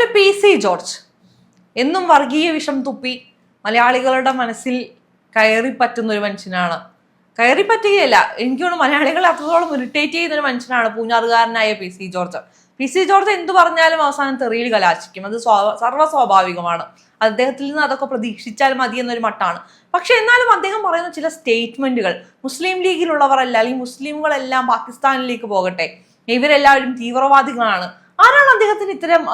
അതുപോലെ P C George. എന്നും വർഗീയ വിഷം തുപ്പി മലയാളികളുടെ മനസ്സിൽ കയറി പറ്റുന്ന ഒരു മനുഷ്യനാണ്. കയറി പറ്റുകയല്ല. എനിക്ക് തോന്നുന്നു മലയാളികളെ അത്രത്തോളം ഇറിറ്റേറ്റ് ചെയ്യുന്ന ഒരു മനുഷ്യനാണ് പൂഞ്ഞാറുകാരനായ P C George. P C George എന്തു പറഞ്ഞാലും അവസാനം തെറിയിൽ കലാശിക്കും. അത് സ്വാ- സ്വാഭാവികമാണ്. അദ്ദേഹത്തിൽ നിന്ന് അതൊക്കെ പ്രതീക്ഷിച്ചാൽ മതി എന്നൊരു മട്ടാണ്. പക്ഷെ എന്നാലും അദ്ദേഹം പറയുന്ന ചില സ്റ്റേറ്റ്മെന്റുകൾ മുസ്ലിം ലീഗിലുള്ളവരല്ല അല്ലെങ്കിൽ മുസ്ലിമുകളെല്ലാം പാകിസ്ഥാനിലേക്ക് പോകട്ടെ ഇവരെല്ലാവരും തീവ്രവാദികളാണ്. ആരാണ് അദ്ദേഹത്തിന് ഇത്തരം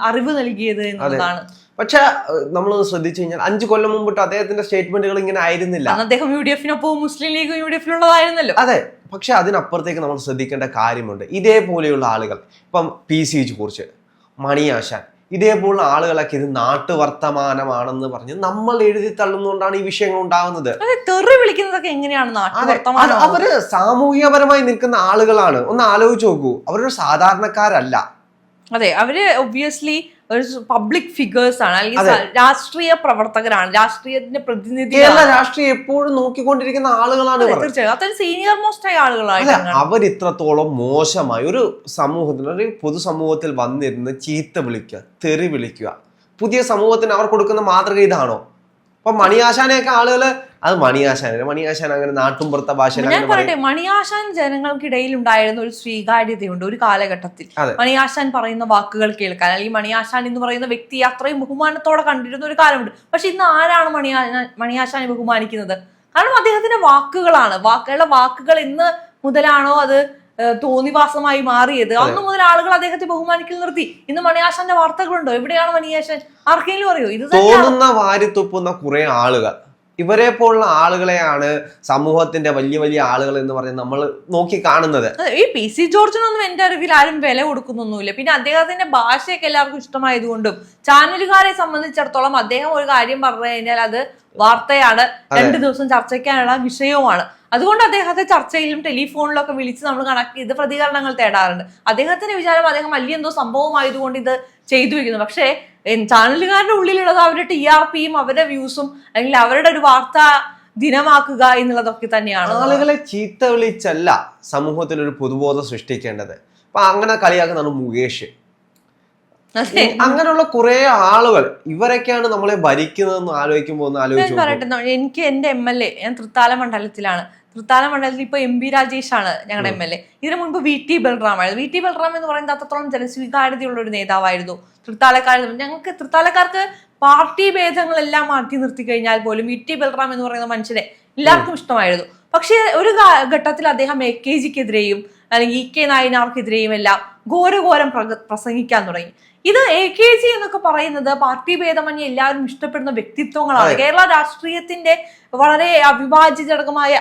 അറിവ് നൽകിയത് എന്നുള്ളതാണ് പക്ഷെ നമ്മൾ ശ്രദ്ധിച്ചു കഴിഞ്ഞാൽ അഞ്ചു കൊല്ലം മുമ്പിട്ട് അദ്ദേഹത്തിന്റെ സ്റ്റേറ്റ്മെന്റുകൾ ഇങ്ങനെ ആയിരുന്നില്ല. അദ്ദേഹം യു ഡി എഫിനൊപ്പം മുസ്ലിം ലീഗ് യു ഡി എഫിലുള്ളതായിരുന്നല്ലോ. അതെ. പക്ഷെ അതിനപ്പുറത്തേക്ക് നമ്മൾ ശ്രദ്ധിക്കേണ്ട കാര്യമുണ്ട്. ഇതേപോലെയുള്ള ആളുകൾ ഇപ്പം പി. സി. കുറിച്ച് മണിയാശാൻ ഇതേപോലുള്ള ആളുകളൊക്കെ ഇത് നാട്ടുവർത്തമാനമാണെന്ന് പറഞ്ഞ് നമ്മൾ എഴുതി തള്ളുന്നതുകൊണ്ടാണ് ഈ വിഷയങ്ങൾ ഉണ്ടാകുന്നത് തെറി വിളിക്കുന്നതൊക്കെ എങ്ങനെയാണ് അവർ സാമൂഹികപരമായി നിൽക്കുന്ന ആളുകളാണ്. ഒന്ന് ആലോചിച്ച് നോക്കൂ. അവരൊരു സാധാരണക്കാരല്ല. അതെ അവർ ഒബ്വിയസ്ലി ഒരു പബ്ലിക് ഫിഗേഴ്സ് ആണ്. അല്ലെങ്കിൽ. രാഷ്ട്രീയ പ്രവർത്തകരാണ്. രാഷ്ട്രീയത്തിന്റെ പ്രതിനിധി രാഷ്ട്രീയം എപ്പോഴും നോക്കിക്കൊണ്ടിരിക്കുന്ന ആളുകളാണ് തീർച്ചയായും. അത്രയും സീനിയർ മോസ്റ്റ് ആയ ആളുകളാണ് അവർ ഇത്രത്തോളം മോശമായി ഒരു സമൂഹത്തിൽ ഒരു പൊതുസമൂഹത്തിൽ വന്നിരുന്ന് ചീത്ത വിളിക്കുക തെറി വിളിക്കുക. പുതിയ സമൂഹത്തിന് അവർ കൊടുക്കുന്ന മാതൃക ഇതാണോ? അപ്പൊ മണിയാശാനെയൊക്കെ ആളുകൾ അത് മണിയാശാനാണ് മണിയാശാൻ അങ്ങനെ നാട്ടുംപുറത്തെ ഭാഷ ഞാൻ പറയട്ടെ മണിയാശാൻ ജനങ്ങൾക്കിടയിൽ ഉണ്ടായിരുന്ന ഒരു സ്വീകാര്യതയുണ്ട് ഒരു കാലഘട്ടത്തിൽ. മണിയാശാൻ പറയുന്ന വാക്കുകൾ കേൾക്കാൻ അല്ലെങ്കിൽ മണിയാശാൻ എന്ന് പറയുന്ന വ്യക്തി അത്രയും ബഹുമാനത്തോടെ കണ്ടിരുന്ന ഒരു കാലമുണ്ട്. പക്ഷെ ഇന്ന് ആരാണ് മണിയാ മണിയാശാനെ ബഹുമാനിക്കുന്നത്? കാരണം അദ്ദേഹത്തിന്റെ വാക്കുകളാണ്. വാക്കുകളുടെ വാക്കുകൾ ഇന്ന് മുതലാണോ അത് തോന്നിവാസമായി മാറിയത്? അന്ന് മുതൽ ആളുകൾ അദ്ദേഹത്തെ ബഹുമാനിക്കൽ നിർത്തി. ഇന്ന് മണിയാശാന്റെ വാർത്തകളുണ്ടോ? എവിടെയാണ് മണിയാശാൻ? ആർക്കെങ്കിലും അറിയോ? ഇത് തോന്നുന്ന വാരി തുപ്പുന്ന കുറെ ആളുകൾ. ഇവരെ പോലുള്ള ആളുകളെയാണ് സമൂഹത്തിന്റെ വലിയ വലിയ ആളുകൾ എന്ന് പറഞ്ഞ് നമ്മൾ നോക്കി കാണുന്നത്. ഈ പി സി ജോർജിനൊന്നും എന്റെ അറിവിൽ ആരും വില കൊടുക്കുന്നൊന്നുമില്ല. പിന്നെ അദ്ദേഹത്തിന്റെ ഭാഷയൊക്കെ എല്ലാവർക്കും ഇഷ്ടമായതുകൊണ്ടും ചാനലുകാരെ സംബന്ധിച്ചിടത്തോളം അദ്ദേഹം ഒരു കാര്യം പറഞ്ഞു കഴിഞ്ഞാൽ അത് വാർത്തയാണ്. രണ്ടു ദിവസം ചർച്ചയ്ക്കാനുള്ള വിഷയവുമാണ്. അതുകൊണ്ട് അദ്ദേഹത്തെ ചർച്ചയിലും ടെലിഫോണിലും ഒക്കെ വിളിച്ച് നമ്മൾ കണക്ട് ചെയ്ത് പ്രതികരണങ്ങൾ തേടാറുണ്ട്. അദ്ദേഹത്തിന്റെ വിചാരം അദ്ദേഹം വലിയ എന്തോ സംഭവമായതുകൊണ്ട് ഇത് ചെയ്തു വെക്കുന്നു പക്ഷേ ചാനലുകാരുടെ ഉള്ളിലുള്ളത് അവരുടെ ടി ആർ പിയും അവരുടെ വ്യൂസും അല്ലെങ്കിൽ അവരുടെ ഒരു വാർത്ത ദിനമാക്കുക എന്നുള്ളതൊക്കെ തന്നെയാണ്. ആളുകളെ ചീത്ത വിളിച്ചല്ല സമൂഹത്തിൽ ഒരു പൊതുബോധം സൃഷ്ടിക്കേണ്ടത്. അപ്പൊ അങ്ങനെ കളിയാക്കുന്നതാണ് മുകേഷ്. അങ്ങനെയുള്ള കുറെ ആളുകൾ ഇവരൊക്കെയാണ് നമ്മളെ ഭരിക്കുന്നതെന്ന് ആലോചിക്കുമ്പോൾ ഞാൻ. പറയട്ടെ എനിക്ക് എന്റെ എം എൽ എ ഞാൻ തൃത്താല മണ്ഡലത്തിലാണ്. തൃത്താല മണ്ഡലത്തിൽ ഇപ്പൊ എം ബി രാജേഷ് ആണ് ഞങ്ങളുടെ എം എൽ എ ഇതിനു മുൻപ് വി ടി ബൽറാം ആയിരുന്നു. വി ടി ബൽറാം എന്ന് പറയുന്നത് അത്രത്തോളം ജനസ്വീകാര്യതയുള്ള ഒരു നേതാവായിരുന്നു. തൃത്താലക്കാർ ഞങ്ങൾക്ക് തൃത്താലക്കാർക്ക് പാർട്ടി ഭേദങ്ങളെല്ലാം മാറ്റി നിർത്തി കഴിഞ്ഞാൽ പോലും വി ടി ബൽറാം എന്ന് പറയുന്ന മനുഷ്യനെ എല്ലാവർക്കും ഇഷ്ടമായിരുന്നു. പക്ഷേ ഒരു ഘട്ടത്തിൽ അദ്ദേഹം എ കെ ജിക്കെതിരെയും അല്ലെങ്കിൽ ഇ കെ നായനാർക്കെതിരെയും എല്ലാം ഘോരഘോരം പ്രസംഗിക്കാൻ തുടങ്ങി. ഇത് എ കെ ജി എന്നൊക്കെ പറയുന്നത് പാർട്ടി ഭേദമന്യെ എല്ലാവരും ഇഷ്ടപ്പെടുന്ന വ്യക്തിത്വങ്ങളാണ്. കേരള രാഷ്ട്രീയത്തിന്റെ വളരെ അവിഭാജ്യഘടകമായ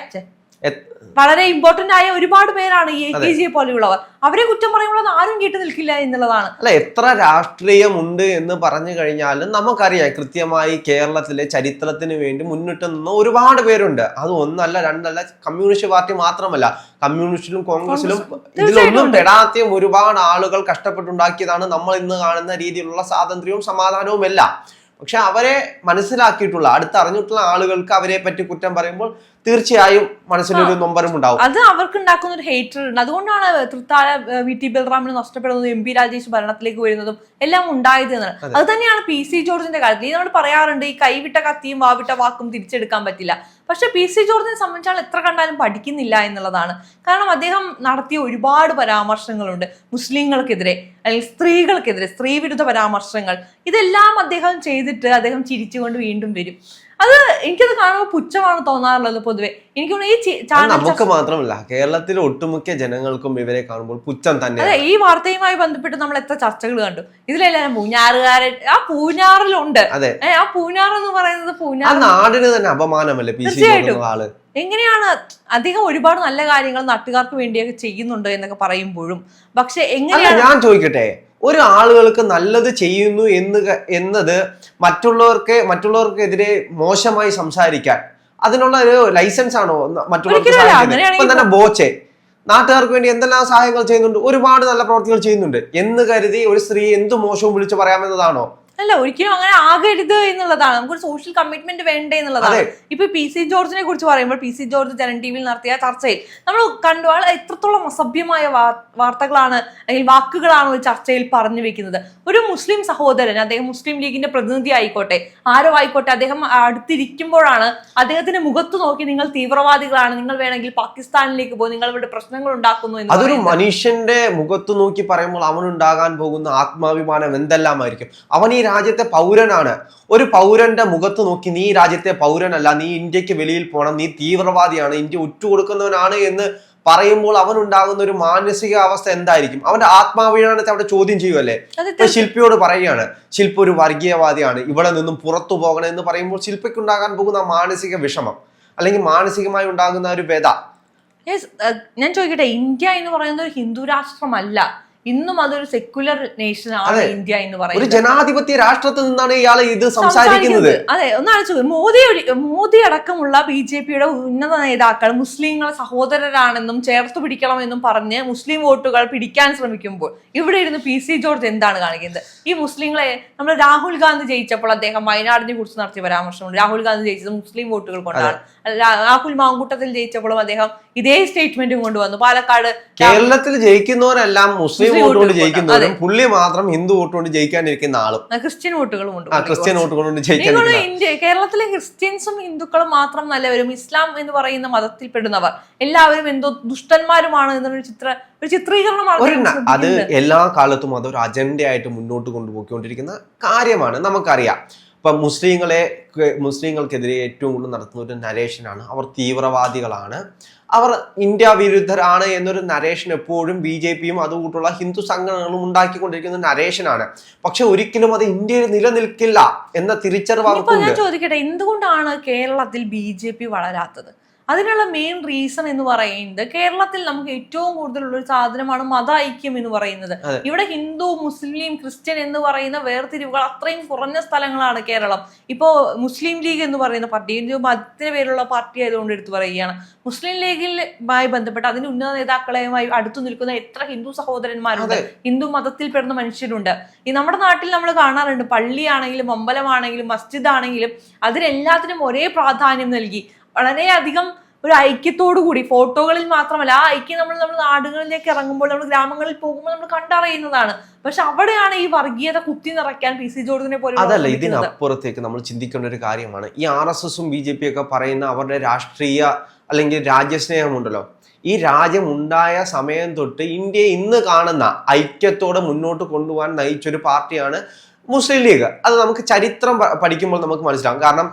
വളരെ ഇമ്പോർട്ടന്റ് ആയ ഒരുപാട് പേരാണ് ഈ കെ ജിയെ പോലെയുള്ളവർ. അവരെ കുറ്റം പറയുമ്പോൾ ആരും കേട്ട് നിൽക്കില്ല എന്നുള്ളതാണ്. അല്ല എത്ര രാഷ്ട്രീയമുണ്ട് എന്ന് പറഞ്ഞു കഴിഞ്ഞാലും നമുക്കറിയാം കൃത്യമായി കേരളത്തിലെ ചരിത്രത്തിന് വേണ്ടി മുന്നിട്ട് നിന്ന ഒരുപാട് പേരുണ്ട്. അത് ഒന്നല്ല രണ്ടല്ല കമ്മ്യൂണിസ്റ്റ് പാർട്ടി മാത്രമല്ല. കമ്മ്യൂണിസ്റ്റിലും കോൺഗ്രസിലും ഇതിലൊന്നും. പെടാത്ത ഒരുപാട് ആളുകൾ കഷ്ടപ്പെട്ടുണ്ടാക്കിയതാണ് നമ്മൾ ഇന്ന് കാണുന്ന രീതിയിലുള്ള സ്വാതന്ത്ര്യവും സമാധാനവും എല്ലാം. പക്ഷെ അവരെ മനസ്സിലാക്കിയിട്ടുള്ള അടുത്തറിഞ്ഞിട്ടുള്ള ആളുകൾക്ക് അവരെ പറ്റി കുറ്റം പറയുമ്പോൾ തീർച്ചയായും മനസ്സിലൊരു നൊമ്പരം ഉണ്ടാവും അത് അവർക്ക് ഉണ്ടാക്കുന്ന ഒരു ഹേറ്റർ ഉണ്ട്. അതുകൊണ്ടാണ് തൃത്താല വി ടി ബൽറാമിന് നഷ്ടപ്പെടുന്നതും എം പി രാജേഷ് ഭരണത്തിലേക്ക് വരുന്നതും എല്ലാം ഉണ്ടായത് എന്നാണ്. അതെ. അത് തന്നെയാണ് പി സി ജോർജിന്റെ കാര്യത്തിൽ ഈ നമ്മൾ പറയാറുണ്ട് ഈ കൈവിട്ട കത്തിയും വാവിട്ട വാക്കും തിരിച്ചെടുക്കാൻ പറ്റില്ല. പക്ഷെ പി സി ജോർജിനെ സംബന്ധിച്ചാൽ എത്ര കണ്ടാലും പഠിക്കുന്നില്ല എന്നുള്ളതാണ്. കാരണം അദ്ദേഹം നടത്തിയ ഒരുപാട് പരാമർശങ്ങളുണ്ട്. മുസ്ലിങ്ങൾക്കെതിരെ അല്ലെങ്കിൽ സ്ത്രീകൾക്കെതിരെ സ്ത്രീവിരുദ്ധ പരാമർശങ്ങൾ. ഇതെല്ലാം അദ്ദേഹം ചെയ്തിട്ട് അദ്ദേഹം ചിരിച്ചുകൊണ്ട് വീണ്ടും വരും. അത് എനിക്കത് കാണുമ്പോൾ പുച്ഛമാണ് തോന്നാറുള്ളത് പൊതുവെ. എനിക്ക് ഈ നമുക്ക് മാത്രമല്ല കേരളത്തിലെ ഒട്ടുമിക്ക ജനങ്ങൾക്കും ഇവരെ കാണുമ്പോൾ പുച്ഛം തന്നെ അതെ ഈ വാർത്തയുമായി ബന്ധപ്പെട്ട് നമ്മൾ എത്ര ചർച്ചകൾ കണ്ടു. ഇതിലെല്ലാം പൂഞ്ഞാറുകാരൻ ആ പൂഞ്ഞാറിലുണ്ട്. അതെ. ആ പൂഞ്ഞാർ എന്ന് പറയുന്നത് പൂഞ്ഞാർ നാടിന് തന്നെ അപമാനമല്ലേ തീർച്ചയായിട്ടും. ആൾ? എങ്ങനെയാണ് അദ്ദേഹം ഒരുപാട് നല്ല കാര്യങ്ങൾ നാട്ടുകാർക്ക് വേണ്ടിയൊക്കെ ചെയ്യുന്നുണ്ട് എന്നൊക്കെ പറയുമ്പോഴും. പക്ഷെ എങ്ങനെയാണ് ഞാൻ ചോദിക്കട്ടെ? ഒരു ആളുകൾക്ക് നല്ലത് ചെയ്യുന്നു എന്ന് എന്നത് മറ്റുള്ളവർക്ക് മറ്റുള്ളവർക്കെതിരെ മോശമായി സംസാരിക്കാൻ. അതിനുള്ള ഒരു ലൈസൻസ് ആണോ മറ്റുള്ളവർക്ക് ഇപ്പൊ തന്നെ ബോച്ചെ. നാട്ടുകാർക്ക് വേണ്ടി എന്തെല്ലാം സഹായങ്ങൾ ചെയ്യുന്നുണ്ട്? ഒരുപാട് നല്ല പ്രവർത്തികൾ ചെയ്യുന്നുണ്ട്. എന്ന് കരുതി ഒരു സ്ത്രീ എന്ത് മോശവും വിളിച്ചു പറയാമെന്നതാണോ? അല്ല ഒരിക്കലും അങ്ങനെ ആകരുത് എന്നുള്ളതാണ്. നമുക്കൊരു സോഷ്യൽ കമ്മിറ്റ്മെന്റ് വേണ്ടേ എന്നുള്ളതാണ്. ഇപ്പൊ പി സി ജോർജിനെ കുറിച്ച് പറയുമ്പോൾ P C George Janam T വിയിൽ നടത്തിയ ചർച്ചയിൽ നമ്മൾ കണ്ടു. ആൾ എത്രത്തോളം അസഭ്യമായ വാർത്തകളാണ് അല്ലെങ്കിൽ വാക്കുകളാണ് ഒരു ചർച്ചയിൽ പറഞ്ഞു വെക്കുന്നത്. ഒരു മുസ്ലിം സഹോദരൻ അദ്ദേഹം മുസ്ലിം ലീഗിന്റെ പ്രതിനിധി ആയിക്കോട്ടെ ആരോ ആയിക്കോട്ടെ അദ്ദേഹം അടുത്തിരിക്കുമ്പോഴാണ് അദ്ദേഹത്തിന്റെ മുഖത്ത് നോക്കി നിങ്ങൾ തീവ്രവാദികളാണ് നിങ്ങൾ വേണമെങ്കിൽ പാകിസ്ഥാനിലേക്ക് പോകും ഇവിടെ പ്രശ്നങ്ങൾ ഉണ്ടാക്കുന്നു എന്ന് അതൊരു. മനുഷ്യന്റെ മുഖത്ത് നോക്കി പറയുമ്പോൾ അവനുണ്ടാകാൻ പോകുന്ന ആത്മാഭിമാനം എന്തെല്ലാമായിരിക്കും? അവൻ ഈ രാജ്യത്തെ പൗരനാണ്. ഒരു പൗരന്റെ മുഖത്ത് നോക്കി നീ രാജ്യത്തെ പൗരനല്ല നീ ഇന്ത്യയ്ക്ക് വെളിയിൽ പോകണം നീ തീവ്രവാദിയാണ് ഇന്ത്യ ഉറ്റുകൊടുക്കുന്നവനാണ് എന്ന് പറയുമ്പോൾ അവൻ ഉണ്ടാകുന്ന ഒരു മാനസിക അവസ്ഥ എന്തായിരിക്കും? അവന്റെ ആത്മാഭിമാനത്തെ അവിടെ ചോദ്യം ചെയ്യുമല്ലേ ഇപ്പൊ ശില്പിയോട് പറയുകയാണ് ശില്പ ഒരു വർഗീയവാദിയാണ് ഇവിടെ നിന്നും പുറത്തു പോകണം എന്ന് പറയുമ്പോൾ ശില്പയ്ക്ക് ഉണ്ടാകാൻ പോകുന്ന മാനസിക വിഷമം അല്ലെങ്കിൽ മാനസികമായി ഉണ്ടാകുന്ന ഒരു വ്യത ഞാൻ ചോദിക്കട്ടെ ഇന്ത്യ എന്ന് പറയുന്നത് ഒരു ഹിന്ദു രാഷ്ട്രമല്ല. ഇന്നും അതൊരു സെക്യുലർ നേഷൻ ആണ് ഇന്ത്യ എന്ന് പറയുന്നത്. ഒരു ജനാധിപത്യ രാഷ്ട്രത്തിൽ നിന്നാണ് ഇയാൾ ഇത് സംസാരിക്കുന്നത്. അതെ ഒന്ന് ആലോചിച്ചു മോദി മോദി അടക്കമുള്ള ബി ജെ പിയുടെ ഉന്നത നേതാക്കൾ മുസ്ലിങ്ങളെ സഹോദരരാണെന്നും ചേർത്ത് പിടിക്കണമെന്നും പറഞ്ഞ് മുസ്ലിം വോട്ടുകൾ പിടിക്കാൻ ശ്രമിക്കുമ്പോൾ ഇവിടെ ഇരുന്ന് പി സി ജോർജ് എന്താണ് കാണിക്കുന്നത്? ഈ മുസ്ലിങ്ങളെ നമ്മൾ രാഹുൽ ഗാന്ധി ജയിച്ചപ്പോൾ അദ്ദേഹം വയനാടിനെ കുറിച്ച് നടത്തിയ പരാമർശമുണ്ട്. രാഹുൽ ഗാന്ധി ജയിച്ചത് മുസ്ലിം വോട്ടുകൾ കൊണ്ടാണ്. രാഹുൽ മാങ്കൂട്ടത്തിൽ ജയിച്ചപ്പോഴും അദ്ദേഹം ഇതേ സ്റ്റേറ്റ്മെന്റും കൊണ്ടുവന്നു. പാലക്കാട് കേരളത്തിൽ ജയിക്കുന്നവരെല്ലാം മുസ്ലിം വോട്ട് കൊണ്ട് ജയിക്കുന്നവരും പുള്ളി മാത്രം ഹിന്ദു വോട്ട് കൊണ്ട് ജയിക്കാനിരിക്കുന്ന ആളും. ക്രിസ്ത്യൻ വോട്ടുകളും ഉണ്ട് ക്രിസ്ത്യൻ വോട്ട് കൊണ്ട് ജയിക്കാൻ ഇന്ത്യ കേരളത്തിലെ ക്രിസ്ത്യൻസും ഹിന്ദുക്കളും മാത്രം നല്ലവരും. ഇസ്ലാം എന്ന് പറയുന്ന മതത്തിൽപ്പെടുന്നവർ. എല്ലാവരും എന്തോ ദുഷ്ടന്മാരുമാണ് എന്നൊരു ചിത്ര ഒരു ചിത്രീകരണമാണ് അത് എല്ലാ കാലത്തും അത് ഒരു അജണ്ടയായിട്ട് മുന്നോട്ട് കൊണ്ടുപോയിക്കൊണ്ടിരിക്കുന്ന കാര്യമാണ്. നമുക്കറിയാം. ഇപ്പൊ മുസ്ലിങ്ങളെ മുസ്ലിങ്ങൾക്കെതിരെ ഏറ്റവും കൂടുതൽ നടത്തുന്ന ഒരു നരേഷനാണ് അവർ തീവ്രവാദികളാണ്. അവർ ഇന്ത്യ വിരുദ്ധരാണ് എന്നൊരു നരേഷൻ എപ്പോഴും ബി ജെ പിയും അതുകൂട്ടുള്ള ഹിന്ദു സംഘടനകളും ഉണ്ടാക്കിക്കൊണ്ടിരിക്കുന്ന നരേഷനാണ് പക്ഷെ ഒരിക്കലും അത് ഇന്ത്യയിൽ നിലനിൽക്കില്ല എന്ന തിരിച്ചറിവ് ചോദിക്കട്ടെ എന്തുകൊണ്ടാണ് കേരളത്തിൽ ബി ജെ പി വളരാത്തത്? അതിനുള്ള മെയിൻ റീസൺ എന്ന് പറയുന്നത് കേരളത്തിൽ നമുക്ക് ഏറ്റവും കൂടുതലുള്ള ഒരു സാധനമാണ് മത ഐക്യം എന്ന് പറയുന്നത്. ഇവിടെ ഹിന്ദു മുസ്ലിം ക്രിസ്ത്യൻ എന്ന് പറയുന്ന വേർതിരിവുകൾ അത്രയും കുറഞ്ഞ സ്ഥലങ്ങളാണ് കേരളം. ഇപ്പോ മുസ്ലിം ലീഗ് എന്ന് പറയുന്ന പാർട്ടി ഹിന്ദു മതത്തിന് പേരുള്ള പാർട്ടി ആയതുകൊണ്ട് എടുത്തു പറയുകയാണ്. മുസ്ലിം ലീഗിലുമായി ബന്ധപ്പെട്ട് അതിന്റെ ഉന്നത നേതാക്കളെയുമായി അടുത്തു നിൽക്കുന്ന എത്ര ഹിന്ദു സഹോദരന്മാരുണ്ട്? ഹിന്ദു മതത്തിൽ പെടുന്ന മനുഷ്യരുണ്ട്. ഈ നമ്മുടെ നാട്ടിൽ നമ്മൾ കാണാറുണ്ട് പള്ളിയാണെങ്കിലും അമ്പലമാണെങ്കിലും മസ്ജിദ് ആണെങ്കിലും അതിനെല്ലാത്തിനും ഒരേ പ്രാധാന്യം നൽകി. വളരെയധികം ഒരു ഐക്യത്തോടു കൂടി ഫോട്ടോകളിൽ മാത്രമല്ല ആ ഐക്യം നമ്മൾ നമ്മുടെ നാടുകളിലേക്ക് ഇറങ്ങുമ്പോൾ നമ്മൾ ഗ്രാമങ്ങളിൽ പോകുമ്പോൾ നമ്മൾ കണ്ടറിയുന്നതാണ്. പക്ഷെ അവിടെയാണ് ഈ വർഗീയത കുത്തി നിറയ്ക്കാൻ പി സി ജോർജിനെ പോലെ അതല്ല ഇതിനപ്പുറത്തേക്ക് നമ്മൾ ചിന്തിക്കേണ്ട ഒരു കാര്യമാണ്. ഈ ആർ എസ് എസും ബി ജെ പി ഒക്കെ പറയുന്ന അവരുടെ രാഷ്ട്രീയ അല്ലെങ്കിൽ രാജ്യസ്നേഹമുണ്ടല്ലോ. ഈ രാജ്യം ഉണ്ടായ സമയം തൊട്ട് ഇന്ത്യയെ ഇന്ന് കാണുന്ന ഐക്യത്തോടെ മുന്നോട്ട് കൊണ്ടുപോകാൻ നയിച്ചൊരു പാർട്ടിയാണ് മുസ്ലിം ലീഗ്. അത് നമുക്ക് ചരിത്രം പഠിക്കുമ്പോൾ നമുക്ക് മനസ്സിലാകും കാരണം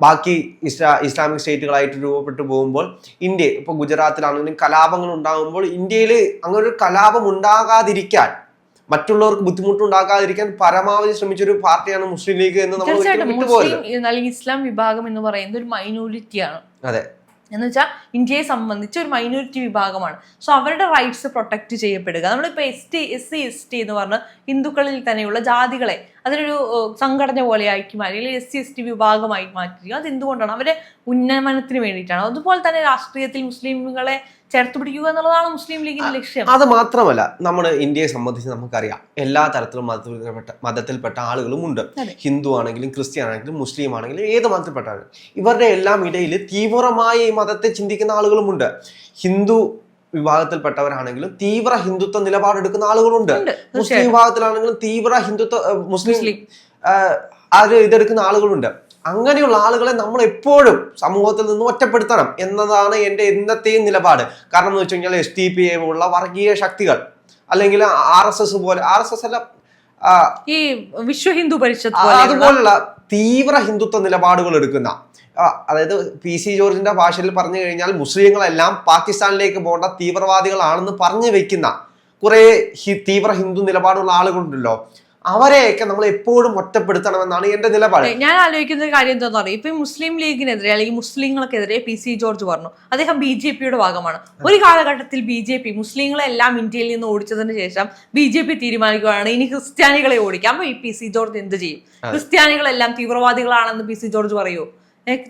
ബാക്കി ഇസ്ലാ ഇസ്ലാമിക് സ്റ്റേറ്റുകളായിട്ട് രൂപപ്പെട്ടു പോകുമ്പോൾ ഇന്ത്യ ഇപ്പോൾ ഗുജറാത്തിലാണെങ്കിലും കലാപങ്ങൾ ഉണ്ടാകുമ്പോൾ ഇന്ത്യയിൽ അങ്ങനെ ഒരു കലാപം ഉണ്ടാകാതിരിക്കാൻ മറ്റുള്ളവർക്ക് ബുദ്ധിമുട്ടുണ്ടാക്കാതിരിക്കാൻ പരമാവധി ശ്രമിച്ച ഒരു പാർട്ടിയാണ് മുസ്ലിം ലീഗ് എന്ന് നമ്മൾ അല്ലെങ്കിൽ ഇസ്ലാം വിഭാഗം എന്ന് പറയുന്നത് ഒരു മൈനോറിറ്റിയാണ് അതെ. എന്ന് വെച്ചാൽ ഇന്ത്യയെ സംബന്ധിച്ച് ഒരു മൈനോറിറ്റി വിഭാഗമാണ്. സോ അവരുടെ റൈറ്റ്സ് പ്രൊട്ടക്റ്റ് ചെയ്യപ്പെടുക. നമ്മളിപ്പോൾ S T S C S T എന്ന് പറഞ്ഞ ഹിന്ദുക്കളിൽ തന്നെയുള്ള ജാതികളെ അതിനൊരു സംഘടന പോലെ ആക്കി മാറ്റി അല്ലെങ്കിൽ എസ് സി എസ് ടി വിഭാഗമായി മാറ്റി അത് എന്തുകൊണ്ടാണ് അവരെ ഉന്നമനത്തിന് വേണ്ടിയിട്ടാണ്. അതുപോലെ തന്നെ രാഷ്ട്രീയത്തിൽ മുസ്ലിമുകളെ ചേർത്ത് പിടിക്കുക എന്നുള്ളതാണ് മുസ്ലിം ലീഗിന്റെ ലക്ഷ്യം. അത് മാത്രമല്ല നമ്മുടെ ഇന്ത്യയെ സംബന്ധിച്ച് നമുക്കറിയാം എല്ലാ തരത്തിലും മതത്തിൽപ്പെട്ട മതത്തിൽപ്പെട്ട ആളുകളും ഉണ്ട്. ഹിന്ദു ആണെങ്കിലും ക്രിസ്ത്യൻ ആണെങ്കിലും മുസ്ലിം ആണെങ്കിലും ഏത് മതത്തിൽപ്പെട്ടാണ് ഇവരുടെ എല്ലാം ഇടയിൽ തീവ്രമായി ഈ മതത്തെ ചിന്തിക്കുന്ന ആളുകളുമുണ്ട് ഹിന്ദു വിഭാഗത്തിൽപ്പെട്ടവരാണെങ്കിലും തീവ്ര ഹിന്ദുത്വ നിലപാടെടുക്കുന്ന ആളുകളുണ്ട്. മുസ്ലിം വിഭാഗത്തിലാണെങ്കിലും തീവ്ര ഹിന്ദുത്വ മുസ്ലിം അത് ഇതെടുക്കുന്ന ആളുകളുണ്ട്. അങ്ങനെയുള്ള ആളുകളെ നമ്മൾ എപ്പോഴും സമൂഹത്തിൽ നിന്ന് ഒറ്റപ്പെടുത്തണം എന്നതാണ് എന്റെ ഇന്നത്തെയും നിലപാട്. കാരണം എന്ന് വെച്ച് കഴിഞ്ഞാൽ എസ് ടി പി എ ഉള്ള വർഗീയ ശക്തികൾ അല്ലെങ്കിൽ ആർ എസ് എസ് പോലെ ആർ എസ് എസ് അല്ല ഈ വിശ്വ ഹിന്ദു പരിഷത്ത് അതുപോലുള്ള തീവ്ര ഹിന്ദുത്വ നിലപാടുകൾ എടുക്കുന്ന അതായത് പി സി ജോർജിന്റെ ഭാഷയിൽ പറഞ്ഞു കഴിഞ്ഞാൽ മുസ്ലിങ്ങളെല്ലാം പാകിസ്ഥാനിലേക്ക് പോകേണ്ട തീവ്രവാദികളാണെന്ന് പറഞ്ഞു വെക്കുന്ന കുറെ തീവ്ര ഹിന്ദു നിലപാടുള്ള ആളുകളുണ്ടല്ലോ. അവരെയൊക്കെ നമ്മൾ എപ്പോഴും ഒറ്റപ്പെടുത്തണമെന്നാണ് എന്റെ നിലപാട്. ഞാൻ ആലോചിക്കുന്ന കാര്യം എന്താണെന്ന് പറയുക ഇപ്പൊ മുസ്ലിം ലീഗിനെതിരെ അല്ലെങ്കിൽ മുസ്ലിങ്ങൾക്കെതിരെ പി സി ജോർജ് പറഞ്ഞു. അദ്ദേഹം ബി ജെ പിയുടെ ഭാഗമാണ്. ഒരു കാലഘട്ടത്തിൽ ബി ജെ പി മുസ്ലിങ്ങളെ എല്ലാം ഇന്ത്യയിൽ നിന്ന് ഓടിച്ചതിന് ശേഷം ബി ജെ പി തീരുമാനിക്കുകയാണ്. ഇനി ക്രിസ്ത്യാനികളെ ഓടിക്കാം. അപ്പൊ ഈ പി സി ജോർജ് എന്ത് ചെയ്യും? ക്രിസ്ത്യാനികളെല്ലാം തീവ്രവാദികളാണെന്ന് പി സി ജോർജ് പറയൂ.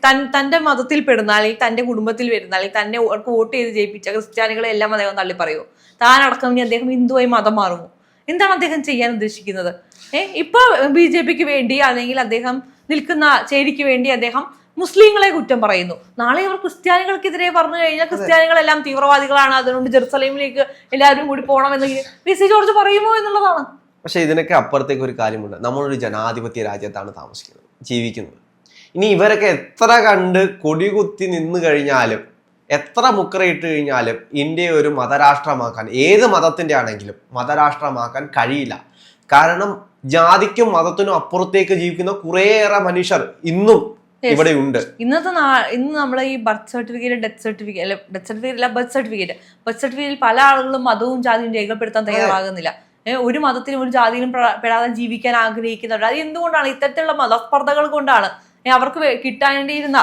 തൻ തന്റെ മതത്തിൽ പെടുന്ന അല്ലെങ്കിൽ തന്റെ കുടുംബത്തിൽ വരുന്ന അല്ലെങ്കിൽ തന്നെ വോട്ട് ചെയ്ത് ജയിപ്പിച്ച ക്രിസ്ത്യാനികളെ എല്ലാം അദ്ദേഹം തള്ളി പറയൂ താനടക്കം ഇനി അദ്ദേഹം ഹിന്ദുവായി മതം മാറുമോ? എന്താണ് അദ്ദേഹം ചെയ്യാൻ ഉദ്ദേശിക്കുന്നത്? ഏഹ് ഇപ്പൊ ബി ജെ പിക്ക് വേണ്ടി അല്ലെങ്കിൽ അദ്ദേഹം നിൽക്കുന്ന ചേരിക്ക് വേണ്ടി അദ്ദേഹം മുസ്ലിങ്ങളെ കുറ്റം പറയുന്നു. നാളെ അവർ ക്രിസ്ത്യാനികൾക്കെതിരെ പറഞ്ഞു കഴിഞ്ഞാൽ ക്രിസ്ത്യാനികളെല്ലാം തീവ്രവാദികളാണ്. അതുകൊണ്ട് ജെറുസലേമിലേക്ക് എല്ലാവരും കൂടി പോകണമെന്ന് പി സി ജോർജ് പറയുമോ എന്നുള്ളതാണ്. പക്ഷേ ഇതിനൊക്കെ അപ്പുറത്തേക്ക് ഒരു കാര്യമുണ്ട്. നമ്മളൊരു ജനാധിപത്യ രാജ്യത്താണ് താമസിക്കുന്നത് ജീവിക്കുന്നത്. ഇനി ഇവരൊക്കെ എത്ര കണ്ട് കൊടികുത്തി നിന്ന് കഴിഞ്ഞാലും എത്ര മുക്കറയിട്ട് കഴിഞ്ഞാലും ഇന്ത്യയെ ഒരു മതരാഷ്ട്രമാക്കാൻ ഏത് മതത്തിന്റെ ആണെങ്കിലും മതരാഷ്ട്രമാക്കാൻ കഴിയില്ല. കാരണം ജാതിക്കും മതത്തിനും അപ്പുറത്തേക്ക് ജീവിക്കുന്ന കുറേയേറെ മനുഷ്യർ ഇന്നും ഇവിടെ ഉണ്ട് ഇന്നത്തെ നാ- ഇന്ന് നമ്മൾ ഈ ബർത്ത് സർട്ടിഫിക്കറ്റ് ഡെത്ത് സർട്ടിഫിക്കറ്റ് അല്ല ഡെത്ത് സർട്ടിഫിക്കറ്റ് അല്ല ബർത്ത് സർട്ടിഫിക്കറ്റ് ബർത്ത് സർട്ടിഫിക്കറ്റിൽ പല ആളുകളും മതവും ജാതിയും രേഖപ്പെടുത്താൻ തയ്യാറാകുന്നില്ല. ഒരു മതത്തിലും ഒരു ജാതിയിലും പെടാതെ ജീവിക്കാൻ ആഗ്രഹിക്കുന്നവർ അത് എന്തുകൊണ്ടാണ്? ഇത്തരത്തിലുള്ള മതസ്പർദ്ധകൾ കൊണ്ടാണ്. അവർക്ക് കിട്ടാണ്ടിയിരുന്ന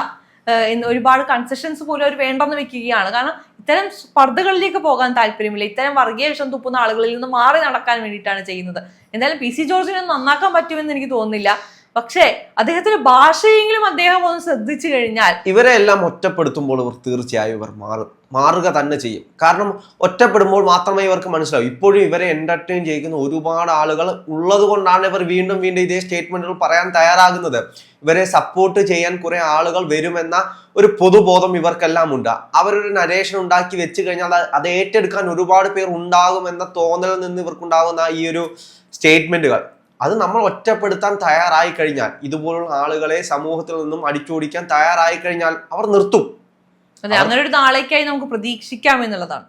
ഒരുപാട് കൺസെഷൻസ് പോലും അവർ വേണ്ടെന്ന് വെക്കുകയാണ്. കാരണം ഇത്തരം സ്പർദ്ധകളിലേക്ക് പോകാൻ താല്പര്യമില്ല. ഇത്തരം വർഗീയ വിഷം തുപ്പുന്ന ആളുകളിൽ നിന്ന് മാറി നടക്കാൻ വേണ്ടിയിട്ടാണ് ചെയ്യുന്നത്. എന്തായാലും പി സി ജോർജിനെ നന്നാക്കാൻ പറ്റുമെന്ന് എനിക്ക് തോന്നുന്നില്ല. പക്ഷേ അദ്ദേഹത്തിന്റെ ഭാഷയെങ്കിലും അദ്ദേഹം ഒന്ന് ശ്രദ്ധിച്ചു കഴിഞ്ഞാൽ ഇവരെ എല്ലാം ഒറ്റപ്പെടുത്തുമ്പോൾ ഇവർ തീർച്ചയായും ഇവർ മാറും മാറുക തന്നെ ചെയ്യും. കാരണം ഒറ്റപ്പെടുമ്പോൾ മാത്രമേ ഇവർക്ക് മനസ്സിലാവും. ഇപ്പോഴും ഇവരെ എന്റർടൈൻ ചെയ്യുന്ന ഒരുപാട് ആളുകൾ ഉള്ളത് കൊണ്ടാണ് ഇവർ വീണ്ടും വീണ്ടും ഇതേ സ്റ്റേറ്റ്മെന്റുകൾ പറയാൻ തയ്യാറാകുന്നത്. ഇവരെ സപ്പോർട്ട് ചെയ്യാൻ കുറെ ആളുകൾ വരുമെന്ന ഒരു പൊതുബോധം ഇവർക്കെല്ലാം ഉണ്ട്. അവരൊരു നരേഷൻ ഉണ്ടാക്കി വെച്ച് കഴിഞ്ഞാൽ അത് ഏറ്റെടുക്കാൻ ഒരുപാട് പേർ ഉണ്ടാകുമെന്ന തോന്നലിൽ നിന്ന് ഇവർക്കുണ്ടാകുന്ന ഈ ഒരു സ്റ്റേറ്റ്മെന്റുകൾ അത് നമ്മൾ ഒറ്റപ്പെടുത്താൻ തയ്യാറായി കഴിഞ്ഞാൽ ഇതുപോലുള്ള ആളുകളെ സമൂഹത്തിൽ നിന്നും അടിച്ചോടിക്കാൻ തയ്യാറായി കഴിഞ്ഞാൽ അവർ നിർത്തും. അതെ അങ്ങനെ ഒരു നാളേക്കായി നമുക്ക് പ്രതീക്ഷിക്കാം എന്നുള്ളതാണ്.